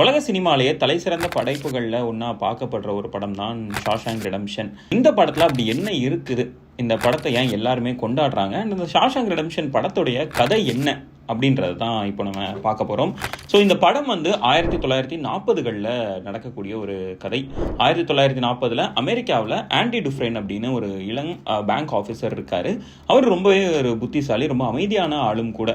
உலக சினிமாலேயே தலை சிறந்த படைப்புகளில் ஒன்றா பார்க்கப்படுற ஒரு படம் தான் ஷாஷாங் ரிடம்ஷன். இந்த படத்தில் அப்படி என்ன இருக்குது? இந்த படத்தை ஏன் எல்லாருமே கொண்டாடுறாங்க? அண்ட் இந்த ஷாஷாங் ரிடம்ஷன் படத்துடைய கதை என்ன? அப்படின்றது தான் இப்போ நம்ம பார்க்க போகிறோம் ஸோ இந்த படம் வந்து ஆயிரத்தி தொள்ளாயிரத்தி நாற்பதுகளில் நடக்கக்கூடிய ஒரு கதை. ஆயிரத்தி தொள்ளாயிரத்தி நாற்பதில் அமெரிக்காவில் ஆன்டி டுஃப்ரென் அப்படின்னு ஒரு இளங் பேங்க் ஆஃபீஸர் இருக்கார். அவர் ரொம்பவே ஒரு புத்திசாலி ரொம்ப அமைதியான ஆளும் கூட.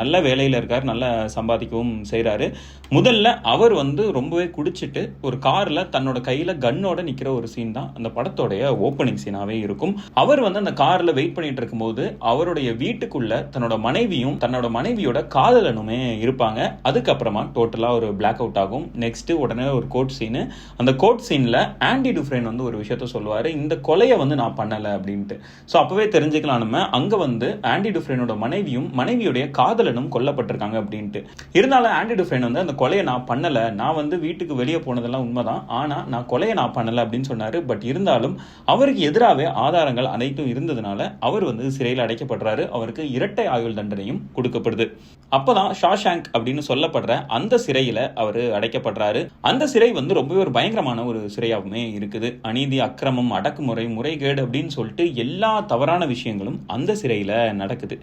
நல்ல வேலையில் இருக்கார் நல்ல சம்பாதிக்கவும் செய்கிறாரு முதல்ல அவர் வந்து ரொம்பவே குடிச்சிட்டு ஒரு காரில் தன்னோட கையில் கன்னோட நிற்கிற ஒரு சீன் தான் அந்த படத்தோடைய ஓப்பனிங் சீனாகவே இருக்கும். அவர் வந்து அந்த காரில் வெயிட் பண்ணிட்டு இருக்கும்போது அவருடைய வீட்டுக்குள்ள தன்னோட மனைவியும் தன்னோட மனைவி மனைவியோட காதலனுமே இருப்பாங்க. அதுக்கப்புறமா டோட்டலாக ஒரு பிளாக் அவுட் ஆகும். நெக்ஸ்ட்டு உடனே ஒரு கோட் சீனு அந்த கோட் சீனில் ஆண்டி டுஃப்ரென் வந்து ஒரு விஷயத்த சொல்லுவார். இந்த கொலையை வந்து நான் பண்ணலை அப்படின்ட்டு. ஸோ அப்போவே தெரிஞ்சுக்கலாம் நம்ம. அங்கே வந்து ஆண்டி டுஃப்ரெனோட மனைவியும் மனைவியுடைய காதலனும் கொல்லப்பட்டிருக்காங்க அப்படின்ட்டு. இருந்தாலும் ஆண்டி டுஃப்ரென் வந்து அந்த கொலையை நான் பண்ணலை. நான் வந்து வீட்டுக்கு வெளியே போனதெல்லாம் உண்மைதான். ஆனால் நான் கொலையை நான் பண்ணலை அப்படின்னு சொன்னார். பட் இருந்தாலும் அவருக்கு எதிராகவே ஆதாரங்கள் அனைத்தும் இருந்ததுனால அவர் வந்து சிறையில் அடைக்கப்படுறாரு. அவருக்கு இரட்டை ஆயுள் தண்டனையும் கொடுக்கப்படுது. that அப்பதான் ஷாஷாங்க் அப்படின்னு சொல்லப்படுற அந்த சிறையில் அவர் அடைக்கப்படுறாரு. அந்த சிறை வந்து ரொம்பவே ஒரு பயங்கரமான ஒரு சிறையாகவுமே இருக்குது. அநீதி அக்கிரமம் அடக்குமுறை முறைகேடு அப்படின்னு சொல்லிட்டு எல்லா தவறான விஷயங்களும் அந்த சிறையில் நடக்குது.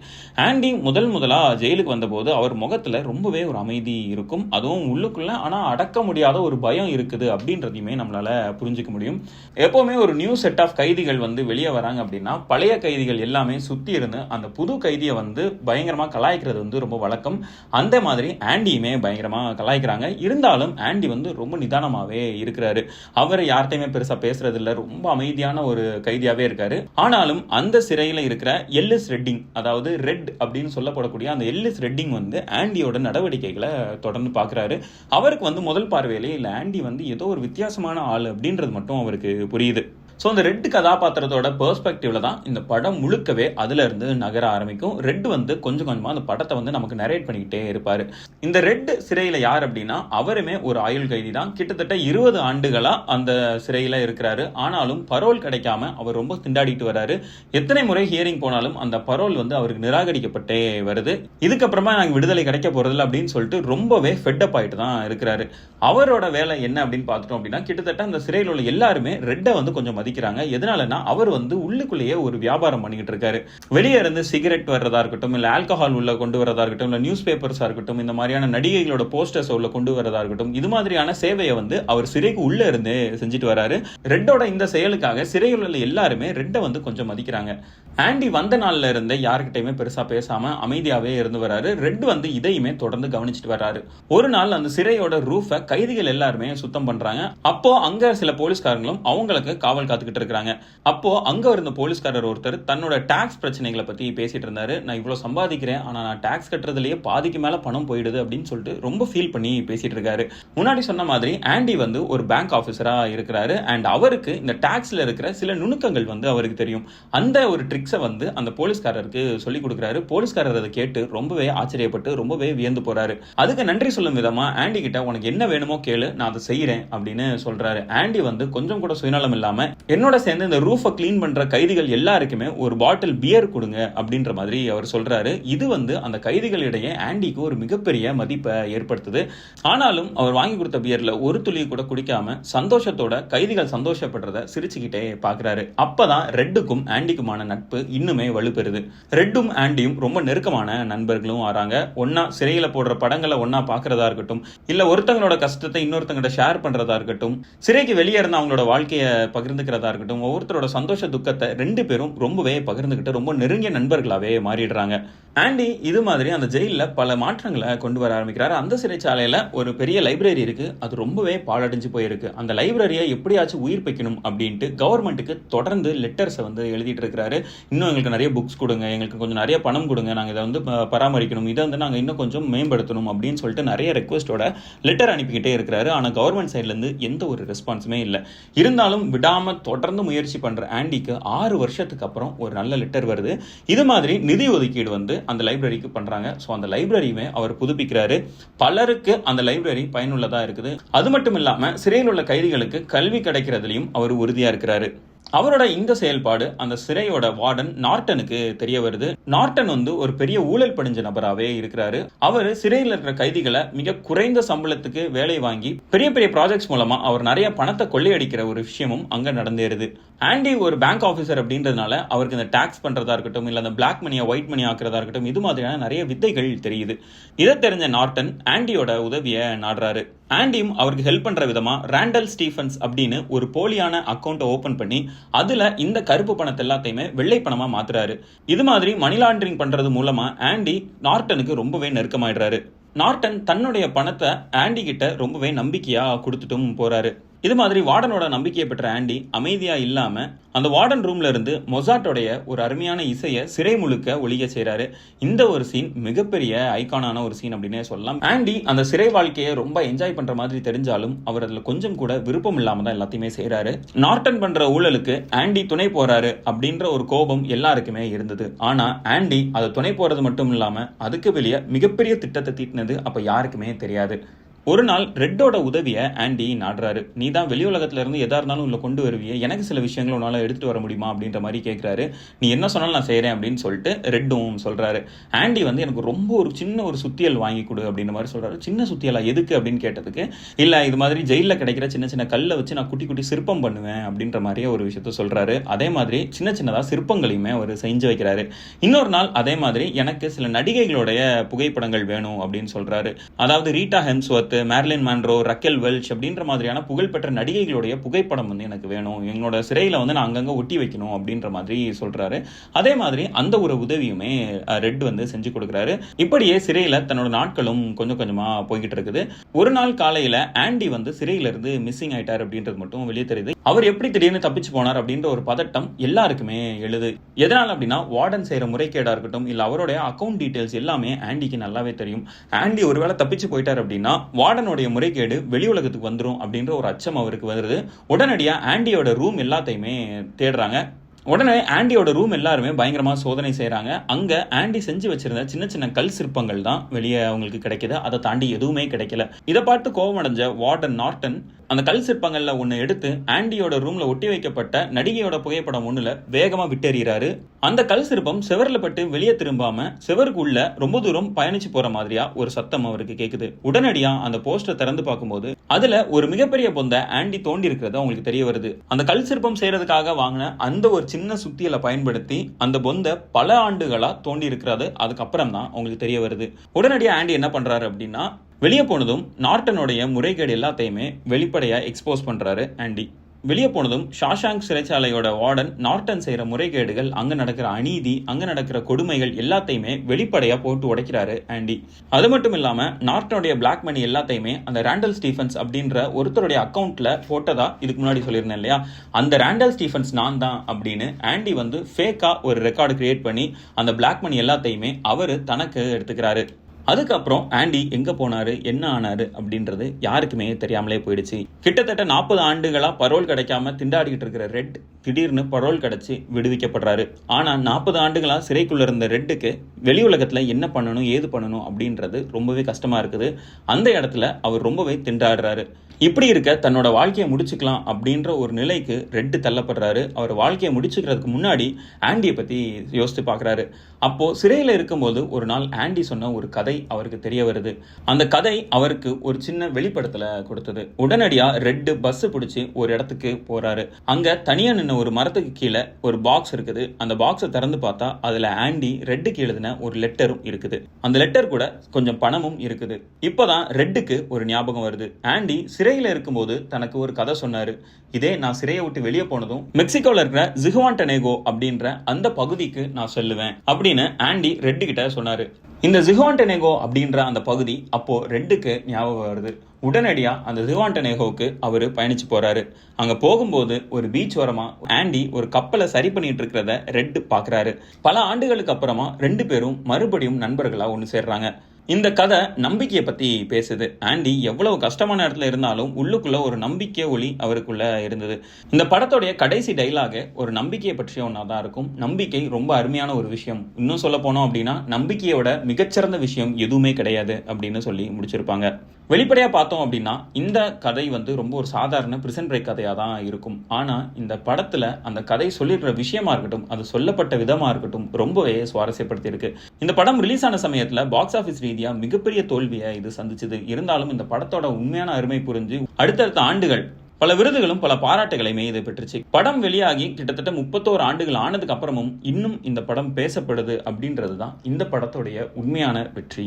ஆண்டி முதல் முதலா ஜெயிலுக்கு வந்தபோது அவர் முகத்துல ரொம்பவே ஒரு அமைதி இருக்கும். அதுவும் உள்ளுக்குள்ள ஆனால் அடக்க முடியாத ஒரு பயம் இருக்குது அப்படின்றதையுமே நம்மளால புரிஞ்சுக்க முடியும். எப்போவுமே ஒரு நியூ செட் ஆஃப் கைதிகள் வந்து வெளியே வராங்க அப்படின்னா பழைய கைதிகள் எல்லாமே சுற்றி இருந்து அந்த புது கைதியை வந்து பயங்கரமாக கலாய்க்கிறது வந்து ரொம்ப வழக்கம். அந்த மாதிரி ஆண்டியுமே பயங்கரமாக கலாய்க்கிறாங்க. இருந்தாலும் ஆண்டி வந்து ரொம்ப நிதானமாகவே இருக்கிறாரு. அவர் யார்கிட்டையுமே பெருசாக பேசுறதில்ல. ரொம்ப அமைதியான ஒரு கைதியாகவே இருக்காரு. ஆனாலும் அந்த சிறையில் இருக்கிற எல்லிஸ் ரெட்டிங் அதாவது ரெட் அப்படின்னு சொல்லப்படக்கூடிய அந்த எல்லிஸ் ரெட்டிங் வந்து ஆண்டியோட நடவடிக்கைகளை தொடர்ந்து பார்க்குறாரு. அவருக்கு வந்து முதல் பார்வையிலே இல்லை ஆண்டி வந்து ஏதோ ஒரு வித்தியாசமான ஆள் அப்படின்றது மட்டும் அவருக்கு புரியுது. ஸோ அந்த ரெட் கதாபாத்திரத்தோட பெர்ஸ்பெக்டிவ்ல தான் இந்த படம் முழுக்கவே அதுல இருந்து நகர ஆரம்பிக்கும். ரெட் வந்து கொஞ்சம் கொஞ்சமா அந்த படத்தை வந்து நமக்கு நரேட் பண்ணிக்கிட்டே இருப்பாரு. இந்த ரெட் சிறையில யார் அப்படின்னா அவருமே ஒரு ஆயுள் கைதி தான். கிட்டத்தட்ட இருபது ஆண்டுகளா அந்த சிறையில இருக்கிறாரு. ஆனாலும் பரோல் கிடைக்காம அவர் ரொம்ப திண்டாடிட்டு வராரு எத்தனை முறை ஹியரிங் போனாலும் அந்த பரோல் வந்து அவருக்கு நிராகரிக்கப்பட்டே வருது. இதுக்கப்புறமா நாங்கள் விடுதலை கிடைக்க போறதில்ல அப்படின்னு சொல்லிட்டு ரொம்பவே ஃபெட்டப் ஆயிட்டு தான் இருக்கிறாரு. அவரோட வேலை என்ன அப்படின்னு பார்த்துட்டோம் அப்படின்னா கிட்டத்தட்ட அந்த சிறையில் உள்ள எல்லாருமே ரெட்டை வந்து கொஞ்சம் மதிக்கிறாங்க. எதனாலனா அவர் வந்து உள்ளுக்குள்ளேயே ஒரு வியாபாரம் பண்ணிக்கிட்டு இருக்காரு. வெளியே இருந்து சிகரெட் வர்றதா இருக்கட்டும் இல்லை ஆல்கஹால் உள்ள கொண்டு வரதா இருக்கட்டும் இல்லை நியூஸ் பேப்பர்ஸாக இருக்கட்டும் இந்த மாதிரியான நடிகைகளோட போஸ்டர்ஸ் உள்ள கொண்டு வரதா இருக்கட்டும் இது மாதிரியான சேவையை வந்து அவர் சிறைக்கு உள்ள இருந்து செஞ்சுட்டு வராரு. ரெட்டோட இந்த செயலுக்காக சிறையில் உள்ள எல்லாருமே ரெட்டை வந்து கொஞ்சம் மதிக்கிறாங்க. ஆண்டி வந்த நாள்ல இருந்து யாருக்கிட்டையுமே பெருசா பேசாம அமைதியாவே இருந்து வராரு. ரெட் வந்து இதையுமே தொடர்ந்து கவனிச்சுட்டு வராரு. ஒரு நாள் அந்த சிறையோட ரூஃபை கைதிகள் எல்லாருமே சுத்தம் பண்றாங்க. அப்போ அங்க சில போலீஸ்காரங்களும் அவங்களுக்கு காவல் பார்த்துக்கிட்டு இருக்காங்க. அப்போ அங்க இருந்த போலீஸ்காரர் ஒருத்தர் தன்னோட டாக்ஸ் பிரச்சனைகளை பத்தி பேசிட்டு இருந்தாரு. நான் இவ்வளவு சம்பாதிக்கிறேன் ஆனா நான் டாக்ஸ் கட்டுறதுலயே பாதிக்கு மேல பணம் போயிடுது அப்படின்னு சொல்லிட்டு ரொம்ப ஃபீல் பண்ணி பேசிட்டு இருக்காரு. முன்னாடி சொன்ன மாதிரி ஆண்டி வந்து ஒரு பேங்க் ஆபீசரா இருக்கிறாரு. அண்ட் அவருக்கு இந்த டாக்ஸ்ல இருக்கிற சில நுணுக்கங்கள் வந்து அவருக்கு தெரியும். அந்த ஒரு ட்ரிக்ஸை வந்து அந்த போலீஸ்காரருக்கு சொல்லி கொடுக்குறாரு. போலீஸ்காரர் அதை கேட்டு ரொம்பவே ஆச்சரியப்பட்டு ரொம்பவே வியந்து போறாரு. அதுக்கு நன்றி சொல்லும் விதமா ஆண்டி கிட்ட உனக்கு என்ன வேணுமோ கேளு நான் அதை செய்யறேன் அப்படின்னு சொல்றாரு. ஆண்டி வந்து கொஞ்சம் கூட சுயநலம் இல்லாம என்னோட சேர்ந்து இந்த ரூஃபை க்ளீன் பண்ணுற கைதிகள் எல்லாருக்குமே ஒரு பாட்டில் பியர் கொடுங்க அப்படின்ற மாதிரி அவர் சொல்கிறாரு இது வந்து அந்த கைதிகளிடையே ஆண்டிக்கு ஒரு மிகப்பெரிய மதிப்பை ஏற்படுத்துது. ஆனாலும் அவர் வாங்கி கொடுத்த பியரில் ஒரு துளி கூட குடிக்காமல் சந்தோஷத்தோட கைதிகள் சந்தோஷப்படுறத சிரிச்சுக்கிட்டே பார்க்குறாரு அப்போ தான் ரெட்டுக்கும் ஆண்டிக்குமான நட்பு இன்னுமே வலுப்பெறுது. ரெட்டும் ஆண்டியும் ரொம்ப நெருக்கமான நண்பர்களும் ஆறாங்க. ஒன்னா சிறையில் போடுற படங்களை ஒன்னா பார்க்குறதா இருக்கட்டும் இல்லை ஒருத்தங்களோட கஷ்டத்தை இன்னொருத்தங்கிட்ட ஷேர் பண்ணுறதா இருக்கட்டும் சிறைக்கு வெளியே இருந்து அவங்களோட வாழ்க்கையை பகிர்ந்து பகிர்ந்துக்கிறதா இருக்கட்டும் ஒவ்வொருத்தரோட சந்தோஷ துக்கத்தை ரெண்டு பேரும் ரொம்பவே பகிர்ந்துக்கிட்டு ரொம்ப நெருங்கிய நண்பர்களாவே மாறிடுறாங்க. ஆண்டி இது மாதிரி அந்த ஜெயிலில் பல மாற்றங்களை கொண்டு வர ஆரம்பிக்கிறார். அந்த சிறைச்சாலையில் ஒரு பெரிய லைப்ரரி இருக்குது அது ரொம்பவே பாழடைஞ்சு போயிருக்கு. அந்த லைப்ரரியை எப்படியாச்சும் உயிர் வைக்கணும் அப்படின்ட்டு கவர்மெண்ட்டுக்கு தொடர்ந்து லெட்டர்ஸை வந்து எழுதிட்டு இருக்கிறாரு. இன்னும் எங்களுக்கு நிறைய புக்ஸ் கொடுங்க. எங்களுக்கு கொஞ்சம் நிறைய பணம் கொடுங்க. நாங்கள் இதை வந்து ப- பராமரிக்கணும். இதை வந்து நாங்கள் இன்னும் கொஞ்சம் மேம்படுத்தணும் அப்படின்னு சொல்லிட்டு நிறைய ரெக்வஸ்டோட லெட்டர் அனுப்பிக்கிட்டே இருக்கிறாரு. ஆனால் கவர்மெண்ட் சைட்லேருந்து எந்த ஒரு ரெஸ்பான்ஸுமே இல்லை. இருந்தாலும் விடாமல் தொடர்ந்து முயற்சி பண்ணுற ஆண்டிக்கு ஆறு வருஷத்துக்கு அப்புறம் ஒரு நல்ல லெட்டர் வருது. இது மாதிரி நிதி ஒதுக்கீடு வந்து அந்த லைப்ரரிக்கு பண்றாங்க. ஸோ அந்த லைப்ரரியுமே அவர் புதுப்பிக்கிறாரு. பலருக்கு அந்த லைப்ரரி பயனுள்ளதா இருக்குது. அது மட்டும் இல்லாம சிறையில் உள்ள கைதிகளுக்கு கல்வி கிடைக்கிறதுலையும் அவர் உறுதியா இருக்கிறாரு. அவரோட இந்த செயல்பாடு அந்த சிறையோட வார்டன் நார்டனுக்கு தெரிய வருது. நார்டன் வந்து ஒரு பெரிய ஊழல் படிஞ்ச நபராகவே இருக்கிறாரு. அவர் சிறையில் இருக்கிற கைதிகளை மிக குறைந்த சம்பளத்துக்கு வேலை வாங்கி பெரிய பெரிய ப்ராஜெக்ட்ஸ் மூலமா அவர் நிறைய பணத்தை கொள்ளையடிக்கிற ஒரு விஷயமும் அங்க நடந்தேறுது. ஆண்டி ஒரு பேங்க் ஆஃபீஸர் அப்படின்றதுனால அவருக்கு இந்த டாக்ஸ் பண்றதா இருக்கட்டும் இல்ல அந்த பிளாக் மணியை ஒயிட் மணி ஆக்குறதா இருக்கட்டும் இது மாதிரியான நிறைய வித்தைகள் தெரியுது. இதை தெரிஞ்ச நார்டன் ஆண்டியோட உதவியை நாடுறாரு. ஆண்டியும் அவருக்கு ஹெல்ப் பண்ணுற விதமாக ரேண்டல் ஸ்டீஃபன்ஸ் அப்படின்னு ஒரு போலியான அக்கௌண்ட்டை ஓப்பன் பண்ணி அதில் இந்த கருப்பு பணத்தை எல்லாத்தையுமே வெள்ளை பணமாக மாற்றுறாரு இது மாதிரி மணி லாண்டரிங் பண்ணுறது மூலமாக ஆண்டி நார்டனுக்கு ரொம்பவே நெருக்கமாயிடுறாரு. நார்டன் தன்னுடைய பணத்தை ஆண்டி கிட்ட ரொம்பவே நம்பிக்கையாக கொடுத்துட்டும் போகிறாரு இது மாதிரி வார்டனோட நம்பிக்கையை பெற்ற ஆண்டி அமைதியா இல்லாம அந்த வார்டன் ரூம்ல இருந்து மொசாட்டோடைய ஒரு அருமையான இசையை சிறை முழுக்க ஒழிய செய்கிறாரு இந்த ஒரு சீன் மிகப்பெரிய ஐக்கானான ஒரு சீன் அப்படின்னே சொல்லலாம். ஆண்டி அந்த சிறை வாழ்க்கையை ரொம்ப என்ஜாய் பண்ற மாதிரி தெரிஞ்சாலும் அவர் அதுல கொஞ்சம் கூட விருப்பம் இல்லாம தான் எல்லாத்தையுமே செய்கிறாரு நார்டன் பண்ற ஊழலுக்கு ஆண்டி துணை போறாரு அப்படின்ற ஒரு கோபம் எல்லாருக்குமே இருந்தது. ஆனா ஆண்டி அதை துணை போறது மட்டும் இல்லாம அதுக்கு வெளியே மிகப்பெரிய திட்டத்தை தீட்டினது அப்ப யாருக்குமே தெரியாது. ஒரு நாள் ரெட்டோட உதவியை ஆண்டி நாடுறாரு. நீ தான் வெளி உலகத்துல இருந்து எதா இருந்தாலும் உள்ள கொண்டு வருவிய. எனக்கு சில விஷயங்கள் உன்னால எடுத்துட்டு வர முடியுமா அப்படின்ற மாதிரி கேட்கிறாரு நீ என்ன சொன்னாலும் நான் செய்கிறேன் அப்படின்னு சொல்லிட்டு ரெட்டும் சொல்றாரு. ஆண்டி வந்து எனக்கு ரொம்ப ஒரு சின்ன ஒரு சுத்தியல் வாங்கி கொடு அப்படின்ற மாதிரி சொல்றாரு. சின்ன சுத்தியலா எதுக்கு அப்படின்னு கேட்டதுக்கு இல்ல இது மாதிரி ஜெயில கிடைக்கிற சின்ன சின்ன கல்லை வச்சு நான் குட்டி குட்டி சிற்பம் பண்ணுவேன் அப்படின்ற மாதிரியே ஒரு விஷயத்த சொல்றாரு. அதே மாதிரி சின்ன சின்னதா சிற்பங்களையுமே அவர் செஞ்சு வைக்கிறாரு. இன்னொரு நாள் அதே மாதிரி எனக்கு சில நடிகைகளுடைய புகைப்படங்கள் வேணும் அப்படின்னு சொல்றாரு. அதாவது Rita Hemsworth Marilyn Monroe Raquel Welch அப்படின்ற மாதிரியான புகழ்பெற்ற நடிகைகளுடைய புகைப்படம் வந்து எனக்கு வேணும். எங்களோட சிறையில் வந்து நான் அங்கங்கே ஒட்டி வைக்கணும் அப்படின்ற மாதிரி சொல்றாரு. அதே மாதிரி அந்த ஒரு உதவியுமே ரெட் வந்து செஞ்சு கொடுக்குறாரு. இப்படியே சிறையில் தன்னோட நாட்களும் கொஞ்சம் கொஞ்சமாக போய்கிட்டு இருக்குது. ஒரு நாள் காலையில் ஆண்டி வந்து சிறையிலிருந்து மிஸ்ஸிங் ஆயிட்டார் அப்படின்றது மட்டும் வெளியே தெரியுது. அவர் எப்படி திடீர்னு தப்பிச்சு போனார் அப்படின்ற ஒரு பதட்டம் எல்லாருக்குமே எழுது. எதனால அப்படின்னா வார்டன் செய்யற முறைகேடா இருக்கட்டும் இல்ல அவருடைய அக்கௌண்ட் டீடைல்ஸ் எல்லாமே ஆண்டிக்கு நல்லாவே தெரியும். ஆண்டி ஒருவேளை தப்பிச்சு போயிட்டார் அப்படின்னா வார்டனுடைய முறைகேடு வெளி உலகத்துக்கு வந்துரும் அப்படின்ற ஒரு அச்சம் அவருக்கு வருது உடனடியா ஆண்டியோட ரூம் எல்லாத்தையுமே தேடுறாங்க. உடனே ஆண்டியோட ரூம் எல்லாருமே பயங்கரமா சோதனை செய்றாங்க. அங்க ஆண்டி செஞ்சு வச்சிருந்த சின்ன சின்ன கல் சிற்பங்கள் தான் வெளியே அவங்களுக்கு கிடைக்குது. அதை தாண்டி எதுவுமே கிடைக்கல. இதை பார்த்து கோபமடைஞ்ச வார்டன் நார்டன் அந்த கல் சிற்பங்களில் ஒன்னு எடுத்து ஆண்டியோட ரூம்ல ஒட்டி வைக்கப்பட்ட நடிகையோட புகைப்படம் ஒன்றுல வேகமா விட்டெறிகிறாரு. அந்த கல் சிற்பம் செவர்ல பட்டு வெளியே திரும்பாம செவருக்குள்ள ரொம்ப தூரம் பயணிச்சு போற மாதிரியா ஒரு சத்தம் அவருக்கு கேட்குது உடனடியா அந்த போஸ்டர் திறந்து பார்க்கும்போது அதுல ஒரு மிகப்பெரிய பொந்த ஆண்டி தோண்டி இருக்கிறது அவங்களுக்கு தெரிய வருது. அந்த கல் சிற்பம் செய்யறதுக்காக வாங்கின அந்த ஒரு சின்ன சுத்தியலை பயன்படுத்தி அந்த பொந்த பல ஆண்டுகளா தோண்டி இருக்கிறது அதுக்கப்புறம் தான் அவங்களுக்கு தெரிய வருது. உடனடியா ஆண்டி என்ன பண்றாரு அப்படின்னா வெளியே போனதும் நார்டனுடைய முறைகேடு எல்லாத்தையுமே வெளிப்படையாக எக்ஸ்போஸ் பண்ணுறாரு ஆண்டி. வெளியே போனதும் ஷாஷாங் சிறைச்சாலையோட வார்டன் நார்டன் செய்கிற முறைகேடுகள் அங்கே நடக்கிற அநீதி அங்கே நடக்கிற கொடுமைகள் எல்லாத்தையுமே வெளிப்படையாக போட்டு உடைக்கிறாரு ஆண்டி. அது மட்டும் இல்லாமல் நார்டனுடைய பிளாக் மணி எல்லாத்தையுமே அந்த ரேண்டல் ஸ்டீஃபன்ஸ் அப்படின்ற ஒருத்தருடைய அக்கௌண்ட்டில் போட்டதா இதுக்கு முன்னாடி சொல்லியிருந்தேன் இல்லையா? அந்த ரேண்டல் ஸ்டீஃபன்ஸ் நான் தான் அப்படின்னு ஆண்டி வந்து ஃபேக்காக ஒரு ரெக்கார்டு கிரியேட் பண்ணி அந்த பிளாக் மணி எல்லாத்தையுமே அவர் தனக்கு எடுத்துக்கிறாரு. அதுக்கப்புறம் ஆண்டி எங்க போனாரு? என்ன ஆனாரு? அப்படின்றது யாருக்குமே தெரியாமலே போயிடுச்சு. கிட்டத்தட்ட நாற்பது ஆண்டுகளா பரோல் கிடைக்காம திண்டாடிக்கிட்டு இருக்கிற ரெட் திடீர்னு பரோல் கிடைச்சி விடுவிக்கப்படுறாரு. ஆனா நாற்பது ஆண்டுகளா சிறைக்குள்ள இருந்த ரெட்டுக்கு வெளி உலகத்துல என்ன பண்ணணும் ஏது பண்ணணும் அப்படின்றது ரொம்பவே கஷ்டமா இருக்குது. அந்த இடத்துல அவர் ரொம்பவே திண்டாடுறாரு. இப்படி இருக்க தன்னோட வாழ்க்கையை முடிச்சுக்கலாம் அப்படின்ற ஒரு நிலைக்கு ரெட்டு தள்ளப்படுறாரு. அவர் வாழ்க்கையை முடிச்சுக்கிறதுக்கு முன்னாடி ஆண்டியை பற்றி யோசித்து பார்க்கறாரு. அப்போது சிறையில் இருக்கும்போது ஒரு நாள் ஆண்டி சொன்ன ஒரு கதை அவருக்கு தெரிய வருது. அந்த கதை அவருக்கு ஒரு சின்ன வெளிப்படத்தில் கொடுத்தது. உடனடியாக ரெட்டு பஸ் பிடிச்சி ஒரு இடத்துக்கு போறாரு. அங்கே தனியாக நின்ன ஒரு மரத்துக்கு கீழே ஒரு பாக்ஸ் இருக்குது. அந்த பாக்ஸை திறந்து பார்த்தா அதில் ஆண்டி ரெட்டுக்கு எழுதின ஒரு லெட்டரும் இருக்குது. அந்த லெட்டர் கூட கொஞ்சம் பணமும் இருக்குது. இப்போதான் ரெட்டுக்கு ஒரு ஞாபகம் வருது. ஆண்டி சிறையில் இருக்கும்போது தனக்கு ஒரு கதை சொன்னாரு. இதே நான் சிறையை விட்டு வெளியே போனதும் மெக்சிகோவில் இருக்கிற ஜிகுவான்டனேகோ அப்படின்ற அந்த பகுதிக்கு நான் செல்லுவேன் அப்படின்னு ஆண்டி ரெட்டு கிட்ட சொன்னாரு. இந்த ஜிகுவான்டனேகோ அப்படின்ற அந்த பகுதி அப்போ ரெட்டுக்கு ஞாபகம் வருது. உடனடியா அந்த ஜிகுவான்டனேகோவுக்கு அவர் பயணிச்சு போறாரு. அங்க போகும்போது ஒரு பீச் ஓரமா ஆண்டி ஒரு கப்பலை சரி பண்ணிட்டு இருக்கிறத ரெட் பாக்குறாரு. பல ஆண்டுகளுக்கு அப்புறமா ரெண்டு பேரும் மறுபடியும் நண்பர்களாக ஒன்று சேர்றாங்க. இந்த கதை நம்பிக்கையை பத்தி பேசுது. ஆண்டி எவ்வளவு கஷ்டமான இடத்துல இருந்தாலும் உள்ளுக்குள்ள ஒரு நம்பிக்கை ஒளி அவருக்குள்ள இருந்தது. இந்த படத்துடைய கடைசி டைலாக ஒரு நம்பிக்கையை பற்றிய ஒன்றா தான் இருக்கும். நம்பிக்கை ரொம்ப அருமையான ஒரு விஷயம். இன்னும் சொல்ல போனோம் அப்படின்னா நம்பிக்கையோட மிகச்சிறந்த விஷயம் எதுவுமே கிடையாது அப்படின்னு சொல்லி முடிச்சிருப்பாங்க. வெளிப்படையா பார்த்தோம் அப்படின்னா இந்த கதை வந்து ரொம்ப ஒரு சாதாரண பிரிசன் பிரேக் கதையா தான் இருக்கும். ஆனா இந்த படத்துல அந்த கதை சொல்லிடுற விஷயமா இருக்கட்டும் அது சொல்லப்பட்ட விதமா இருக்கட்டும் ரொம்பவே சுவாரஸ்யப்படுத்தி இருக்கு இந்த படம் ரிலீஸ் ஆன சமயத்துல பாக்ஸ் ஆபீஸ் ரீதியாக மிகப்பெரிய தோல்வியை இது சந்திச்சது. இருந்தாலும் இந்த படத்தோட உண்மையான அருமை புரிஞ்சு அடுத்தடுத்த ஆண்டுகள் பல விருதுகளும் பல பாராட்டுகளையுமே இது பெற்றுச்சு. படம் வெளியாகி கிட்டத்தட்ட முப்பத்தோரு ஆண்டுகள் ஆனதுக்கு அப்புறமும் இன்னும் இந்த படம் பேசப்படுது அப்படின்றது தான் இந்த படத்துடைய உண்மையான வெற்றி.